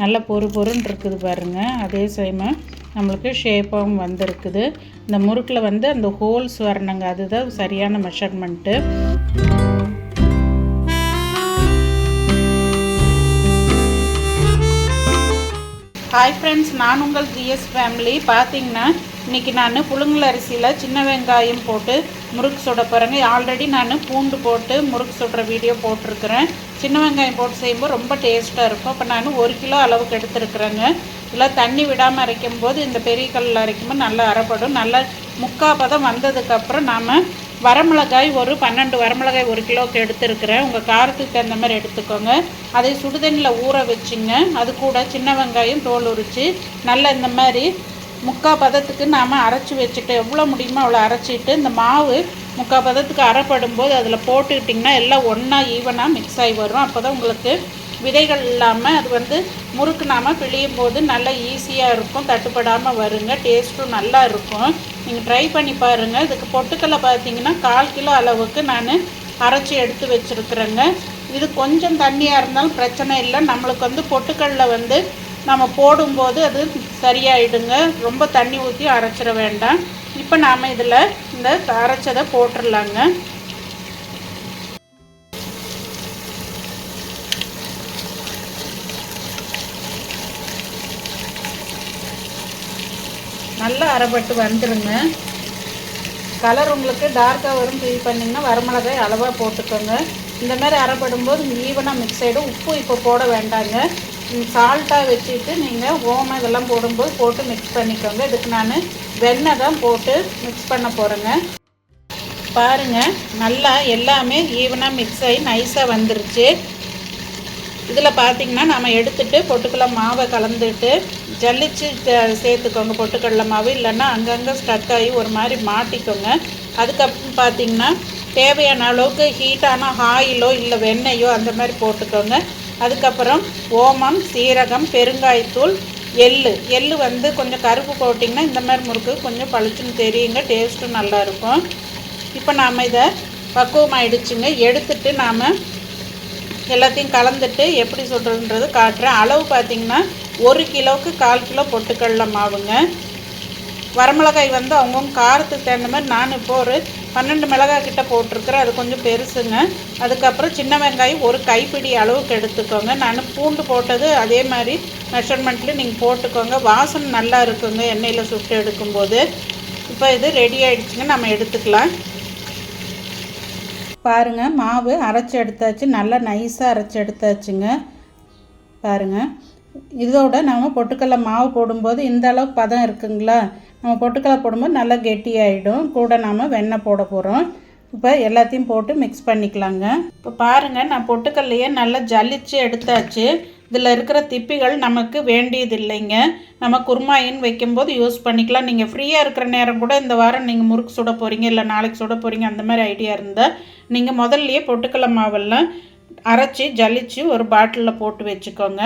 நல்ல பொறு பொருன்னு இருக்குது பாருங்கள் அதே சமயம் நம்மளுக்கு ஷேப்பாகவும் வந்திருக்குது. இந்த முறுக்கில் வந்து அந்த ஹோல்ஸ் வரணுங்க. அதுதான் சரியான மெஷர்மெண்ட்டு ஹாய் ஃப்ரெண்ட்ஸ் நான் உங்கள் ஜிஎஸ் ஃபேமிலி பார்த்தீங்கன்னா இன்றைக்கி நான் புழுங்கல் அரிசியில் சின்ன வெங்காயம் போட்டு முறுக்கு சுட போகிறேங்க ஆல்ரெடி நான் பூண்டு போட்டு முறுக்கு சுடுற வீடியோ போட்டிருக்கிறேன். சின்ன வெங்காயம் போட்டு செய்யும்போது ரொம்ப டேஸ்ட்டாக இருக்கும். அப்போ நான் ஒரு கிலோ அளவுக்கு எடுத்துருக்குறேங்க. இதில் தண்ணி விடாமல் அரைக்கும் போது இந்த பெரிய கல்லில் அரைக்கும்போது நல்லா அரைப்படும். நல்லா முக்கால் பதம் வந்ததுக்கப்புறம் நாம் வரமிளகாய் ஒரு பன்னெண்டு வரமிளகாய் ஒரு கிலோவுக்கு எடுத்துருக்குறேன். உங்கள் காரத்துக்கு தகுந்த மாதிரி எடுத்துக்கோங்க. அதை சுடுதண்ணியில் ஊற வச்சுங்க. அது கூட சின்ன வெங்காயம் தோல் உரித்து நல்லா இந்த மாதிரி முக்கால் பதத்துக்கு நாம் அரைச்சி வச்சுட்டு எவ்வளோ முடியுமோ அவ்வளோ அரைச்சிட்டு இந்த மாவு முக்கால் பதத்துக்கு அரைப்படும் போது அதில் போட்டுக்கிட்டிங்கன்னா எல்லாம் ஒன்றா ஈவனாக மிக்ஸ் ஆகி வரும். அப்போ தான் உங்களுக்கு விதைகள் இல்லாமல் அது வந்து முறுக்கு நாம பிழியும் போது நல்லா ஈஸியாக இருக்கும். தட்டுப்படாமல் வருங்க. டேஸ்ட்டும் நல்லா இருக்கும். நீங்கள் ட்ரை பண்ணி பாருங்கள் இதுக்கு பொட்டுக்கல்லை பார்த்தீங்கன்னா கால் கிலோ அளவுக்கு நான் அரைச்சி எடுத்து வச்சுருக்குறேங்க. இது கொஞ்சம் தண்ணியாக இருந்தாலும் பிரச்சனை இல்லை. நம்மளுக்கு வந்து பொட்டுக்கல்ல வந்து நம்ம போடும்போது அது சரியாயிடுங்க. ரொம்ப தண்ணி ஊற்றி அரைச்சிட வேண்டாம். இப்போ நாம் இதில் இந்த அரைச்சதை போட்டுடலாங்க நல்லா அரைப்பட்டு வந்துடுங்க கலர் உங்களுக்கு டார்க்காக வரும் ஃபீல் பண்ணிங்கன்னா வரமிளகாய் அளவாக போட்டுக்கோங்க. இந்த மாதிரி அரைப்படும் போது ஈவனாக மிக்ஸ் ஆகிடும் உப்பு இப்போ போட வேண்டாங்க. சால்ட்டாக வச்சுட்டு நீங்கள் ஓமம் இதெல்லாம் போடும்போது போட்டு மிக்ஸ் பண்ணிக்கோங்க. இதுக்கு நான் வெண்ணெய் தான் போட்டு மிக்ஸ் பண்ண போகிறேங்க பாருங்கள் நல்லா எல்லாமே ஈவனாக மிக்ஸ் ஆகி நைஸாக வந்துருச்சு. இதில் பார்த்தீங்கன்னா நம்ம எடுத்துட்டு பொட்டுக்கடலை மாவை கலந்துட்டு ஜல்லிச்சு சேர்த்துக்கோங்க பொட்டுக்கடலை மாவு. இல்லைன்னா அங்கங்கே ஸ்டக் ஆகி ஒரு மாதிரி மாட்டிக்கோங்க. அதுக்கப்புறம் பார்த்தீங்கன்னா தேவையான அளவுக்கு ஹீட்டான ஆயிலோ இல்லை வெண்ணெயோ அந்த மாதிரி போட்டுக்கோங்க. அதுக்கப்புறம் ஓமம் சீரகம் பெருங்காயத்தூள் எள்ளு. எள்ளு வந்து கொஞ்சம் கருப்பு போட்டிங்கன்னா இந்த மாதிரி முறுக்கு கொஞ்சம் பளிச்சுன்னு தெரியுங்க டேஸ்ட்டும் நல்லாயிருக்கும். இப்போ நாம் இதை பக்குவமாயிடுச்சுங்க. எடுத்துட்டு நாம் எல்லாத்தையும் கலந்துட்டு எப்படி சொல்கிறதுன்றது காட்டுறேன். அளவு பார்த்திங்கன்னா ஒரு கிலோவுக்கு கால் கிலோ பொட்டுக்கடல மாவுங்க. வரமிளகாய் வந்து அவங்கவுங்க காரத்துக்கு தகுந்த மாதிரி நான் இப்போ ஒரு பன்னெண்டு மிளகாய் கிட்ட போட்டிருக்கிறேன். அது கொஞ்சம் பெருசுங்க. அதுக்கப்புறம் சின்ன வெங்காயம் ஒரு கைப்பிடி அளவுக்கு எடுத்துக்கோங்க. நான் பூண்டு போட்டது அதே மாதிரி மெஷர்மெண்ட்டில் நீங்கள் போட்டுக்கோங்க. வாசனை நல்லா இருக்குங்க எண்ணெயில் சுட்டு எடுக்கும்போது. இப்போ இது ரெடி ஆகிடுச்சுங்க நம்ம எடுத்துக்கலாம். பாருங்கள் மாவு அரைச்சி எடுத்தாச்சு. நல்லா நைஸாக அரைச்சி எடுத்தாச்சுங்க. பாருங்கள் இதோட நம்ம பொட்டுக்கடலை மாவு போடும்போது இந்த அளவுக்கு பதம் இருக்குங்களா? நம்ம பொட்டுக்கடலை போடும்போது நல்லா கெட்டியாயிடும். கூட நாம் வெண்ணெய் போட போகிறோம் இப்போ எல்லாத்தையும் போட்டு மிக்ஸ் பண்ணிக்கலாங்க. இப்போ பாருங்கள் நான் பொட்டுக்கல்லையே நல்லா ஜல்லிச்சு எடுத்தாச்சு. இதில் இருக்கிற திப்பிகள் நமக்கு வேண்டியது இல்லைங்க. நம்ம குருமாயின் வைக்கும்போது யூஸ் பண்ணிக்கலாம். நீங்கள் ஃப்ரீயாக இருக்கிற நேரம் கூட இந்த வாரம் நீங்கள் முறுக்கு சுட போகிறீங்க இல்லை நாளைக்கு சுட போகிறீங்க அந்த மாதிரி ஐடியா இருந்தால் நீங்கள் முதல்லையே பொட்டுக்கடலை மாவெல்லாம் அரைச்சி ஜலிச்சு ஒரு பாட்டிலில் போட்டு வச்சுக்கோங்க.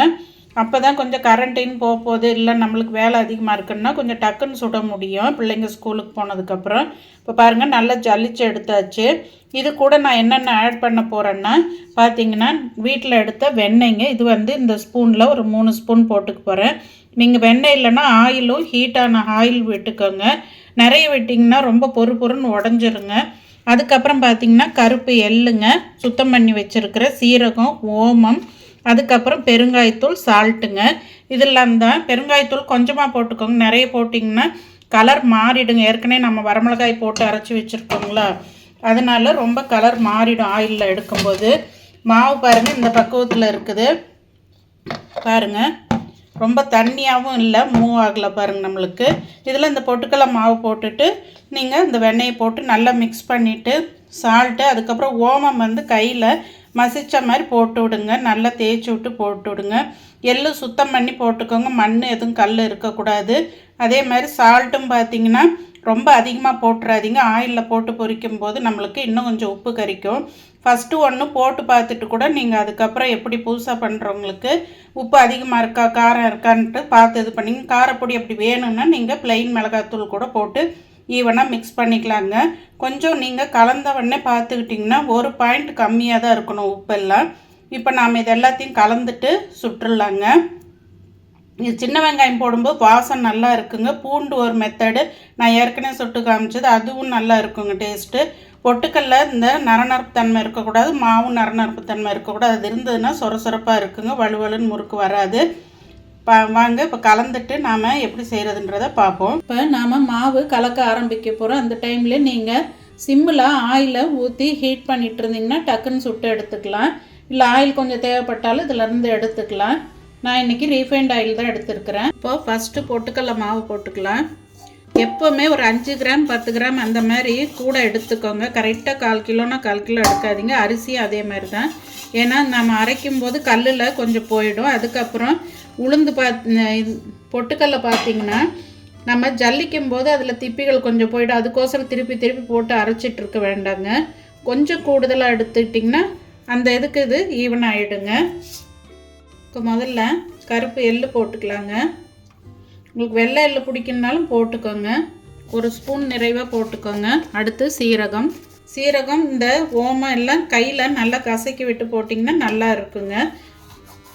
அப்போ தான் கொஞ்சம் கரண்ட்டின்னு போக போகுது இல்லை நம்மளுக்கு வேலை அதிகமாக இருக்குன்னா கொஞ்சம் டக்குன்னு சுட முடியும். பிள்ளைங்க ஸ்கூலுக்கு போனதுக்கப்புறம். இப்போ பாருங்கள் நல்லா ஜல்லிச்சு எடுத்தாச்சு. இது கூட நான் என்னென்ன ஆட் பண்ண போகிறேன்னா பார்த்தீங்கன்னா வீட்டில் எடுத்த வெண்ணெய்ங்க. இது வந்து இந்த ஸ்பூனில் ஒரு மூணு ஸ்பூன் போட்டுக்க போகிறேன் நீங்கள் வெண்ணெய் இல்லைன்னா ஆயிலும் ஹீட்டான ஆயில் விட்டுக்கோங்க. நிறைய விட்டிங்கன்னா ரொம்ப பொறு பொறுன்னு உடஞ்சிருங்க. அதுக்கப்புறம் பார்த்தீங்கன்னா கருப்பு எள்ளுங்க சுத்தம் பண்ணி வச்சுருக்கிற சீரகம் ஓமம் அதுக்கப்புறம் பெருங்காயத்தூள் சால்ட்டுங்க. இதெல்லாம் தான். பெருங்காயத்தூள் கொஞ்சமாக போட்டுக்கோங்க. நிறைய போட்டிங்கன்னா கலர் மாறிடுங்க. ஏற்கனவே நம்ம வரமிளகாய் போட்டு அரைச்சி வச்சுருக்கோங்களா அதனால் ரொம்ப கலர் மாறிடும் ஆயிலில் எடுக்கும்போது. மாவு பாருங்கள் இந்த பக்குவத்தில் இருக்குது. பாருங்கள் ரொம்ப தண்ணியாகவும் இல்லை மூவ் ஆகலை பாருங்கள் நம்மளுக்கு. இதில் இந்த பொட்டுக்கடலை மாவு போட்டுட்டு நீங்கள் இந்த வெண்ணெயை போட்டு நல்லா மிக்ஸ் பண்ணிவிட்டு சால்ட்டு அதுக்கப்புறம் ஓமம் வந்து கையில் மசித்த மாதிரி போட்டு விடுங்க. நல்லா தேய்ச்சி விட்டு போட்டு விடுங்க. எள்ளு சுத்தம் பண்ணி போட்டுக்கோங்க. மண் எதுவும் கல் இருக்கக்கூடாது. அதே மாதிரி சால்ட்டும் பார்த்தீங்கன்னா ரொம்ப அதிகமாக போட்டுறாதீங்க. ஆயிலில் போட்டு பொரிக்கும் போது நம்மளுக்கு இன்னும் கொஞ்சம் உப்பு கறிக்கும் ஃபஸ்ட்டு ஒன்று போட்டு பார்த்துட்டு கூட நீங்கள் அதுக்கப்புறம் எப்படி புதுசாக பண்ணுறவங்களுக்கு உப்பு அதிகமாக இருக்கா காரம் இருக்கான்ட்டு பார்த்து இது பண்ணிங்க காரப்பொடி அப்படி வேணும்னா நீங்கள் ப்ளைன் மிளகாத்தூள் கூட போட்டு ஈவனாக மிக்ஸ் பண்ணிக்கலாங்க. கொஞ்சம் நீங்கள் கலந்த உடனே பார்த்துக்கிட்டிங்கன்னா ஒரு பாயிண்ட் கம்மியாக தான் இருக்கணும் உப்பெல்லாம். இப்போ நாம் இது எல்லாத்தையும் கலந்துட்டு சுட்டுடலாங்க இது சின்ன வெங்காயம் போடும்போது வாசம் நல்லா இருக்குங்க. பூண்டு ஒரு மெத்தடு நான் ஏற்கனவே சுட்டு காமிச்சது. அதுவும் நல்லா இருக்குங்க டேஸ்ட்டு பொட்டுக்கல்ல இந்த நரநரப்பு தன்மை இருக்கக்கூடாது. மாவும் நரநரப்பு தன்மை இருக்கக்கூடாது. அது இருந்ததுன்னா சொர சொரப்பாக இருக்குங்க. வலுவலுன்னு முறுக்கு வராது. வாங்க இப்போ கலந்துட்டு நாம் எப்படி செய்கிறதுன்றதை பார்ப்போம். இப்போ நாம் மாவு கலக்க ஆரம்பிக்க போகிறோம் அந்த டைமில் நீங்கள் சிம்மில் ஆயிலை ஊற்றி ஹீட் பண்ணிட்டு இருந்தீங்கன்னா டக்குன்னு சுட்டு எடுத்துக்கலாம். இல்லை ஆயில் கொஞ்சம் தேவைப்பட்டாலும் இதிலேருந்து எடுத்துக்கலாம். நான் இன்றைக்கி ரீஃபைண்ட் ஆயில் தான் எடுத்துருக்கிறேன். இப்போது ஃபஸ்ட்டு பொட்டுக்கடல மாவு போட்டுக்கலாம். எப்போவுமே ஒரு அஞ்சு கிராம் பத்து கிராம் அந்த மாதிரி கூட எடுத்துக்கோங்க. கரெக்டாக கால் கிலோனா கால் கிலோ எடுக்காதீங்க. அரிசியும் அதே மாதிரி தான். ஏன்னா நம்ம அரைக்கும் போது கல்லில் கொஞ்சம் போயிடும். அதுக்கப்புறம் உளுந்து பாத் பொட்டுக்கல்ல பார்த்தீங்கன்னா நம்ம ஜல்லிக்கும் போது அதில் திப்பிகள் கொஞ்சம் போயிடும். அதுக்கோசரம் திருப்பி திருப்பி போட்டு அரைச்சிட்டு இருக்க வேண்டாங்க. கொஞ்சம் கூடுதலாக எடுத்துக்கிட்டிங்கன்னா அந்த இதுக்கு இது ஈவன் ஆகிடுங்க இப்போ முதல்ல கருப்பு எள்ளு போட்டுக்கலாங்க. உங்களுக்கு வெள்ளை எள்ளு பிடிக்குன்னாலும் போட்டுக்கோங்க. ஒரு ஸ்பூன் நிறைவாக போட்டுக்கோங்க. அடுத்து சீரகம். சீரகம் இந்த ஓமம் எல்லாம் கையில் நல்லா கசக்கி விட்டு போட்டிங்கன்னா நல்லா இருக்குங்க.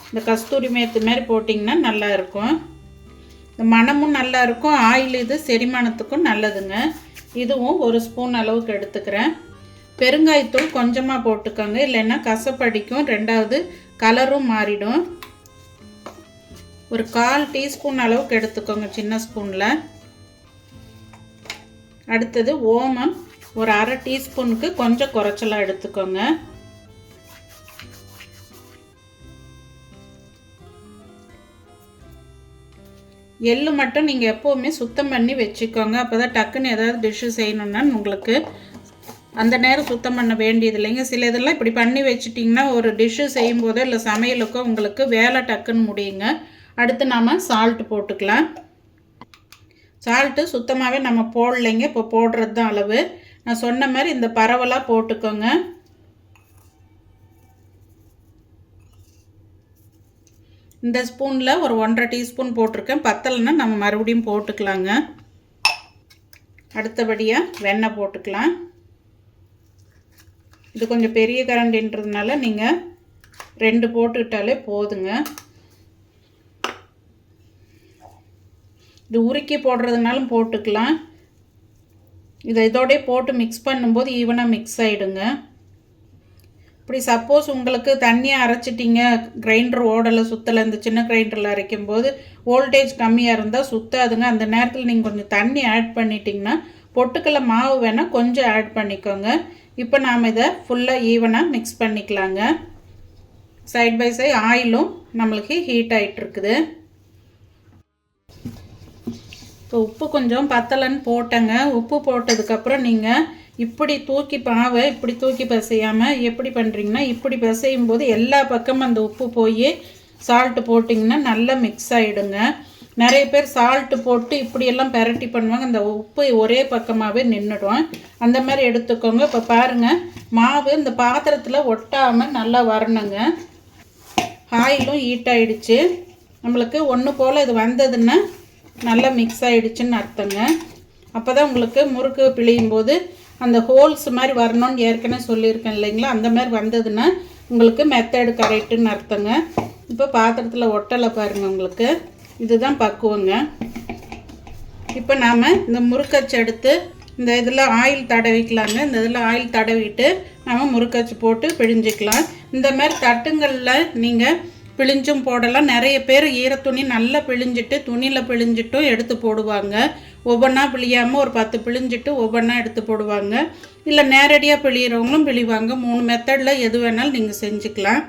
இந்த கஸ்தூரி மேத்து மாதிரி போட்டிங்கன்னா நல்லா இருக்கும். இந்த மணமும் நல்லா இருக்கும். ஆயில் இது செரிமானத்துக்கும் நல்லதுங்க. இதுவும் ஒரு ஸ்பூன் அளவுக்கு எடுத்துக்கிறேன். பெருங்காயத்தூள் கொஞ்சமாக போட்டுக்கோங்க. இல்லைன்னா கசப்படிக்கும். ரெண்டாவது கலரும் மாறிடும். ஒரு கால் டீஸ்பூன் அளவுக்கு எடுத்துக்கோங்க சின்ன ஸ்பூனில். அடுத்தது ஓமம். ஒரு அரை டீஸ்பூனுக்கு கொஞ்சம் குறைச்சலாக எடுத்துக்கோங்க. எள்ளு மட்டும் நீங்கள் எப்போவுமே சுத்தம் பண்ணி வச்சுக்கோங்க. அப்போ தான் டக்குன்னு ஏதாவது டிஷ்ஷு செய்யணுன்னா உங்களுக்கு அந்த நேரம் சுத்தம் பண்ண வேண்டியது இல்லைங்க. சில இதெல்லாம் இப்படி பண்ணி வச்சிட்டிங்கன்னா ஒரு டிஷ்ஷு செய்யும் போதோ இல்லை சமையலுக்கோ உங்களுக்கு வேலை டக்குன்னு முடியுங்க. அடுத்து நாம் சால்ட்டு போட்டுக்கலாம். சால்ட்டு சுத்தமாகவே நம்ம போடலைங்க. இப்போ போடுறது தான் அளவு. நான் சொன்ன மாதிரி இந்த பரவலாக போட்டுக்கோங்க. இந்த ஸ்பூனில் ஒரு ஒன்றரை டீஸ்பூன் போட்டிருக்கேன். பத்தலைன்னா நம்ம மறுபடியும் போட்டுக்கலாங்க. அடுத்தபடியாக வெண்ணெய் போட்டுக்கலாம். இது கொஞ்சம் பெரிய கரண்டின்றதுனால நீங்கள் ரெண்டு போட்டுக்கிட்டாலே போதுங்க. இது உருக்கி போடுறதுனாலும் போட்டுக்கலாம். இதை இதோடய போட்டு மிக்ஸ் பண்ணும்போது ஈவனாக மிக்ஸ் ஆகிடுங்க இப்படி சப்போஸ் உங்களுக்கு தண்ணியை அரைச்சிட்டிங்க கிரைண்டர் ஓடலை சுத்தலை இந்த சின்ன கிரைண்டரில் அரைக்கும்போது வோல்டேஜ் கம்மியாக இருந்தால் சுத்தாதுங்க. அந்த நேரத்தில் நீங்கள் கொஞ்சம் தண்ணி ஆட் பண்ணிட்டிங்கன்னா பொட்டுக்கலை மாவு வேணால் கொஞ்சம் ஆட் பண்ணிக்கோங்க. இப்போ நாம் இதை ஃபுல்லாக ஈவனாக மிக்ஸ் பண்ணிக்கலாங்க. சைட் பை சைட் ஆயிலும் நம்மளுக்கு ஹீட் ஆகிட்டுருக்குது இப்போ உப்பு கொஞ்சம் பத்தலைன்னு போட்டேங்க. உப்பு போட்டதுக்கப்புறம் நீங்கள் இப்படி தூக்கி பாவை இப்படி தூக்கி பசையாமல் எப்படி பண்ணுறீங்கன்னா இப்படி பசையும் போது எல்லா பக்கமும் அந்த உப்பு போய் சால்ட்டு போட்டிங்கன்னா நல்லா மிக்ஸ் ஆகிடுங்க நிறைய பேர் சால்ட்டு போட்டு இப்படியெல்லாம் பெரட்டி பண்ணுவாங்க. அந்த உப்பு ஒரே பக்கமாகவே நின்றுடும் அந்த மாதிரி எடுத்துக்கோங்க. இப்போ பாருங்கள் மாவு இந்த பாத்திரத்தில் ஒட்டாமல் நல்லா வரணுங்க. ஆயிலும் ஹீட் ஆகிடுச்சு நம்மளுக்கு ஒன்று போல் இது வந்ததுன்னா நல்லா மிக்ஸ் ஆகிடுச்சுன்னு அர்த்தங்க. அப்போ தான் உங்களுக்கு முறுக்கு பிழியும் போது அந்த ஹோல்ஸ் மாதிரி வரணும்னு ஏற்கனவே சொல்லியிருக்கேன் இல்லைங்களா? அந்த மாதிரி வந்ததுன்னா உங்களுக்கு மெத்தடு கரெக்டுன்னு அர்த்தங்க. இப்போ பாத்திரத்தில் ஒட்டலை பாருங்கள் உங்களுக்கு. இதுதான் பக்குவங்க. இப்போ நாம் இந்த முறுக்கச்சு எடுத்து இந்த இதில் ஆயில் தடவிக்கலாங்க. இந்த இதில் ஆயில் தடவிட்டு நம்ம முறுக்கச்சு போட்டு பிழிஞ்சிக்கலாம். இந்த மாதிரி தட்டுங்களில் நீங்கள் பிழிஞ்சும் போடலாம். நிறைய பேர் ஈரத்துணி நல்லா பிழிஞ்சிட்டு துணியில் பிழிஞ்சிட்டும் எடுத்து போடுவாங்க. ஒவ்வொன்றா பிழியாமல் ஒரு பத்து பிழிஞ்சிட்டு ஒவ்வொன்றா எடுத்து போடுவாங்க. இல்லை நேரடியாக பிழியிறவங்களும் பிழிவாங்க. மூணு மெத்தடில் எது வேணாலும் நீங்கள் செஞ்சுக்கலாம்.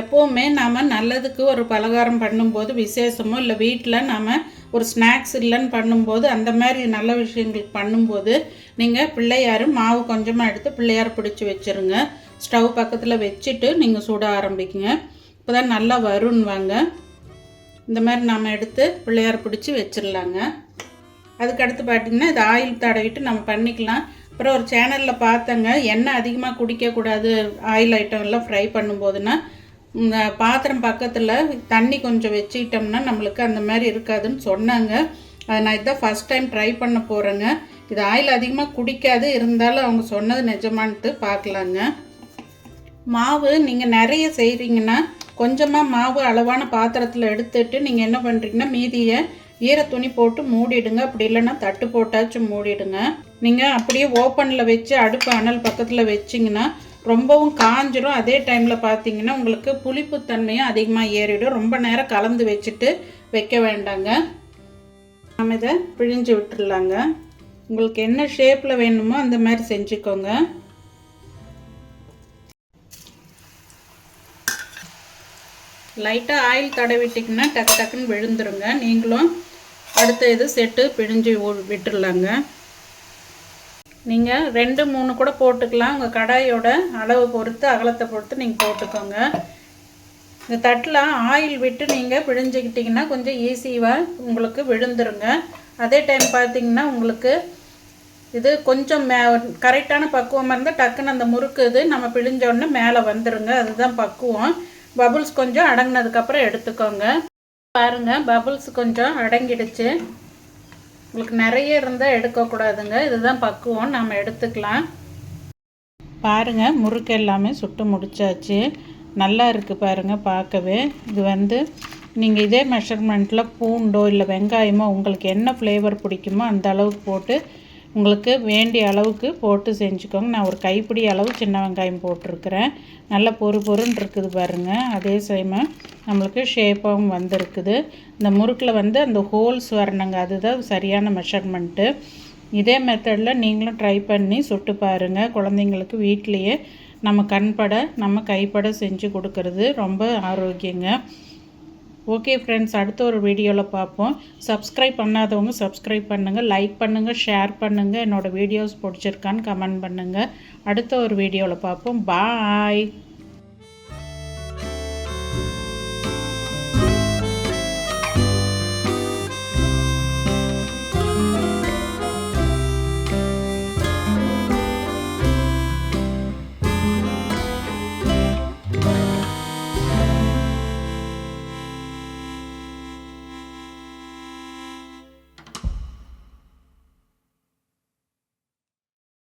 எப்போவுமே நாம் நல்லதுக்கு ஒரு பலகாரம் பண்ணும்போது விசேஷமோ இல்லை வீட்டில் நாம் ஒரு ஸ்நாக்ஸ் இல்லைன்னு பண்ணும்போது அந்த மாதிரி நல்ல விஷயங்களுக்கு பண்ணும்போது நீங்கள் பிள்ளையார் மாவு கொஞ்சமாக எடுத்து பிள்ளையார் பிடிச்சி வச்சுருங்க. ஸ்டவ் பக்கத்தில் வச்சுட்டு நீங்கள் சுட ஆரம்பிக்குங்க. இப்போ தான் நல்லா வருன்னுவாங்க இந்த மாதிரி நாம் எடுத்து பிள்ளையார் பிடிச்சி வச்சிடலாங்க அதுக்கடுத்து பார்த்திங்கன்னா இது ஆயில் தடவிட்டு நம்ம பண்ணிக்கலாம். அப்புறம் ஒரு சேனலில் பார்த்தங்க எண்ணெய் அதிகமாக குடிக்கக்கூடாது ஆயில் ஐட்டம் எல்லாம் ஃப்ரை பண்ணும்போதுன்னா இந்த பாத்திரம் பக்கத்தில் தண்ணி கொஞ்சம் வச்சுக்கிட்டோம்னா நம்மளுக்கு அந்த மாதிரி இருக்காதுன்னு சொன்னாங்க. அதை நான் இதான் ஃபஸ்ட் டைம் ட்ரை பண்ண போகிறேங்க இது ஆயில் அதிகமாக குடிக்காது இருந்தாலும் அவங்க சொன்னது நிஜமான்ட்டு பார்க்கலாங்க மாவு நீங்கள் நிறைய செய்கிறீங்கன்னா கொஞ்சமாக மாவு அளவான பாத்திரத்தில் எடுத்துட்டு நீங்கள் என்ன பண்ணுறீங்கன்னா மீதியை ஈர துணி போட்டு மூடிடுங்க. அப்படி இல்லைன்னா தட்டு போட்டாச்சும் மூடிடுங்க. நீங்கள் அப்படியே ஓப்பனில் வச்சு அடுப்பு அனல் பக்கத்தில் வச்சிங்கன்னா ரொம்பவும் காஞ்சிடும் அதே டைமில் பார்த்தீங்கன்னா உங்களுக்கு புளிப்புத்தன்மையும் அதிகமாக ஏறிடும். ரொம்ப நேரம் கலந்து வச்சுட்டு வைக்க வேண்டாங்க. நாம் இதை பிழிஞ்சு விட்டுடலாங்க உங்களுக்கு என்ன ஷேப்பில் வேணுமோ அந்த மாதிரி செஞ்சுக்கோங்க. லைட்டாக ஆயில் தடவிட்டிங்கன்னா டக்கு டக்குன்னு விழுந்துருங்க. நீங்களும் அடுத்த இது செட்டு பிழிஞ்சு விட்டுடலாங்க நீங்கள் ரெண்டு மூணு கூட போட்டுக்கலாம். உங்கள் கடாயோட அளவு பொறுத்து அகலத்தை பொறுத்து நீங்கள் போட்டுக்கோங்க. இந்த தட்டில் ஆயில் விட்டு நீங்கள் பிழிஞ்சுக்கிட்டிங்கன்னா கொஞ்சம் ஈஸியாக உங்களுக்கு விழுந்துருங்க. அதே டைம் பார்த்தீங்கன்னா உங்களுக்கு இது கொஞ்சம் மே கரெக்டான பக்குவமாக இருந்தால் டக்குன்னு அந்த முறுக்கு இது நம்ம பிழிஞ்சோடனே மேலே வந்துடுங்க அதுதான் பக்குவம். பபுள்ஸ் கொஞ்சம் அடங்கினதுக்கப்புறம் எடுத்துக்கோங்க. பாருங்கள் பபுள்ஸ் கொஞ்சம் அடங்கிடுச்சு. உங்களுக்கு நிறைய இருந்தால் எடுக்கக்கூடாதுங்க. இதுதான் பக்குவம். நம்ம எடுத்துக்கலாம். பாருங்கள் முறுக்கு எல்லாமே சுட்டு முடிச்சாச்சு. நல்லா இருக்குது பாருங்கள் பார்க்கவே. இது வந்து நீங்கள் இதே மெஷர்மெண்ட்டில் பூண்டோ இல்லை வெங்காயமோ உங்களுக்கு என்ன ஃப்ளேவர் பிடிக்குமோ அந்த அளவுக்கு போட்டு உங்களுக்கு வேண்டிய அளவுக்கு போட்டு செஞ்சுக்கோங்க. நான் ஒரு கைப்பிடி அளவு சின்ன வெங்காயம் போட்டிருக்கிறேன். நல்ல பொறு பொருன்னு இருக்குது பாருங்கள் அதே சமயம் நம்மளுக்கு ஷேப்பாகவும் வந்திருக்குது. இந்த முறுக்கில் வந்து அந்த ஹோல்ஸ் வரணுங்க. அதுதான் சரியான மெஷர்மெண்ட்டு இதே மெத்தடில் நீங்களும் ட்ரை பண்ணி சுட்டு பாருங்கள் குழந்தைங்களுக்கு வீட்லேயே நம்ம கண்பட நம்ம கைப்பட செஞ்சு கொடுக்கறது ரொம்ப ஆரோக்கியங்க. ஓகே ஃப்ரெண்ட்ஸ் அடுத்த ஒரு வீடியோவில் பார்ப்போம். சப்ஸ்கிரைப் பண்ணாதவங்க சப்ஸ்கிரைப் பண்ணுங்கள் லைக் பண்ணுங்கள் ஷேர் பண்ணுங்கள் என்னோடய வீடியோஸ் பிடிச்சிருக்கான்னு கமெண்ட் பண்ணுங்கள் அடுத்த ஒரு வீடியோவில் பார்ப்போம். பாய்